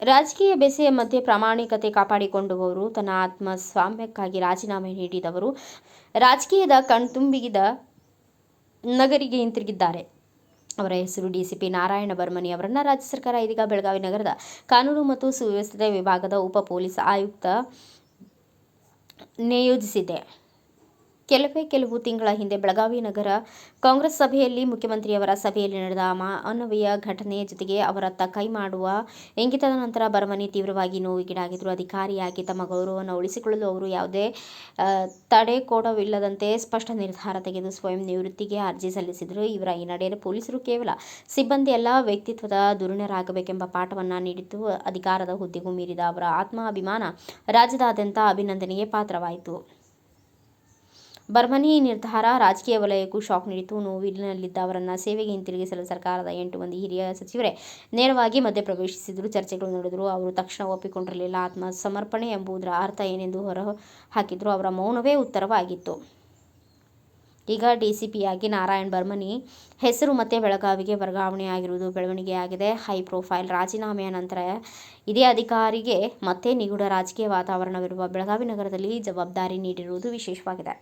ರಾಜಕೀಯ ಬೆಸೆಯ ಮಧ್ಯೆ ಪ್ರಾಮಾಣಿಕತೆ ಕಾಪಾಡಿಕೊಂಡವರು ತನ್ನ ಆತ್ಮ ಸ್ವಾಮ್ಯಕ್ಕಾಗಿ ರಾಜೀನಾಮೆ ನೀಡಿದವರು. ರಾಜಕೀಯದ ಕಣ್ತುಂಬಿಗಿದ ನಗರಿಗೆ ಹಿಂತಿರುಗಿದ್ದಾರೆ. ಅವರ ಹೆಸರು ಡಿಸಿಪಿ ನಾರಾಯಣ ಬರ್ಮನಿ ಅವರನ್ನು ರಾಜ್ಯ ಸರ್ಕಾರ ಇದೀಗ ಬೆಳಗಾವಿ ನಗರದ ಕಾನೂನು ಮತ್ತು ಸುವ್ಯವಸ್ಥೆ ವಿಭಾಗದ ಉಪ ಪೊಲೀಸ್ ಆಯುಕ್ತ ನಿಯೋಜಿಸಿದೆ. ಕೆಲವೇ ಕೆಲವು ತಿಂಗಳ ಹಿಂದೆ ಬೆಳಗಾವಿ ನಗರ ಕಾಂಗ್ರೆಸ್ ಸಭೆಯಲ್ಲಿ ಮುಖ್ಯಮಂತ್ರಿಯವರ ಸಭೆಯಲ್ಲಿ ನಡೆದ ಮಾನವೀಯ ಘಟನೆ ಜೊತೆಗೆ ಅವರತ್ತ ಕೈ ಮಾಡುವ ಇಂಗಿತದ ನಂತರ ಬರವಣಿ ತೀವ್ರವಾಗಿ ನೋವಿಗೀಡಾಗಿದ್ದರು. ಅಧಿಕಾರಿಯಾಗಿ ತಮ್ಮ ಗೌರವವನ್ನು ಉಳಿಸಿಕೊಳ್ಳಲು ಅವರು ಯಾವುದೇ ತಡೆ ತಡೆಕೋಡವಿಲ್ಲದಂತೆ ಸ್ಪಷ್ಟ ನಿರ್ಧಾರ ತೆಗೆದು ಸ್ವಯಂ ನಿವೃತ್ತಿಗೆ ಅರ್ಜಿ ಸಲ್ಲಿಸಿದರು. ಇವರ ಈ ನಡೆಯನ್ನು ಪೊಲೀಸರು ಕೇವಲ ಸಿಬ್ಬಂದಿ ಎಲ್ಲ ವ್ಯಕ್ತಿತ್ವದ ದುರ್ಣರಾಗಬೇಕೆಂಬ ಪಾಠವನ್ನು ನೀಡಿದ್ದು, ಅಧಿಕಾರದ ಹುದ್ದೆಗೂ ಮೀರಿದ ಅವರ ಆತ್ಮಾಭಿಮಾನ ರಾಜ್ಯದಾದ್ಯಂತ ಅಭಿನಂದನೆಗೆ ಪಾತ್ರವಾಯಿತು. ಬರ್ಮನಿ ನಿರ್ಧಾರ ರಾಜಕೀಯ ವಲಯಕ್ಕೂ ಶಾಕ್ ನೀಡಿತು ನೋವಿನಲ್ಲಿದ್ದ ಅವರನ್ನು ಸೇವೆಗೆ ಹಿಂತಿರುಗಿಸಲು ಸರ್ಕಾರದ ಎಂಟು ಮಂದಿ ಹಿರಿಯ ಸಚಿವರೇ ನೇರವಾಗಿ ಮಧ್ಯಪ್ರವೇಶಿಸಿದರು, ಚರ್ಚೆಗಳು ನಡೆದರು. ಅವರು ತಕ್ಷಣ ಒಪ್ಪಿಕೊಂಡಿರಲಿಲ್ಲ. ಆತ್ಮ ಸಮರ್ಪಣೆ ಎಂಬುದರ ಅರ್ಥ ಏನೆಂದು ಹೊರ ಹಾಕಿದ್ರು ಅವರ ಮೌನವೇ ಉತ್ತರವಾಗಿತ್ತು. ಈಗ ಡಿಸಿಪಿಯಾಗಿ ನಾರಾಯಣ್ ಬರ್ಮನಿ ಹೆಸರು ಮತ್ತೆ ಬೆಳಗಾವಿಗೆ ವರ್ಗಾವಣೆಯಾಗಿರುವುದು ಬೆಳವಣಿಗೆಯಾಗಿದೆ. ಹೈ ಪ್ರೊಫೈಲ್ ರಾಜೀನಾಮೆಯ ನಂತರ ಇದೇ ಅಧಿಕಾರಿಗೆ ಮತ್ತೆ ನಿಗೂಢ ರಾಜಕೀಯ ವಾತಾವರಣವಿರುವ ಬೆಳಗಾವಿ ನಗರದಲ್ಲಿ ಜವಾಬ್ದಾರಿ ನೀಡಿರುವುದು ವಿಶೇಷವಾಗಿದೆ.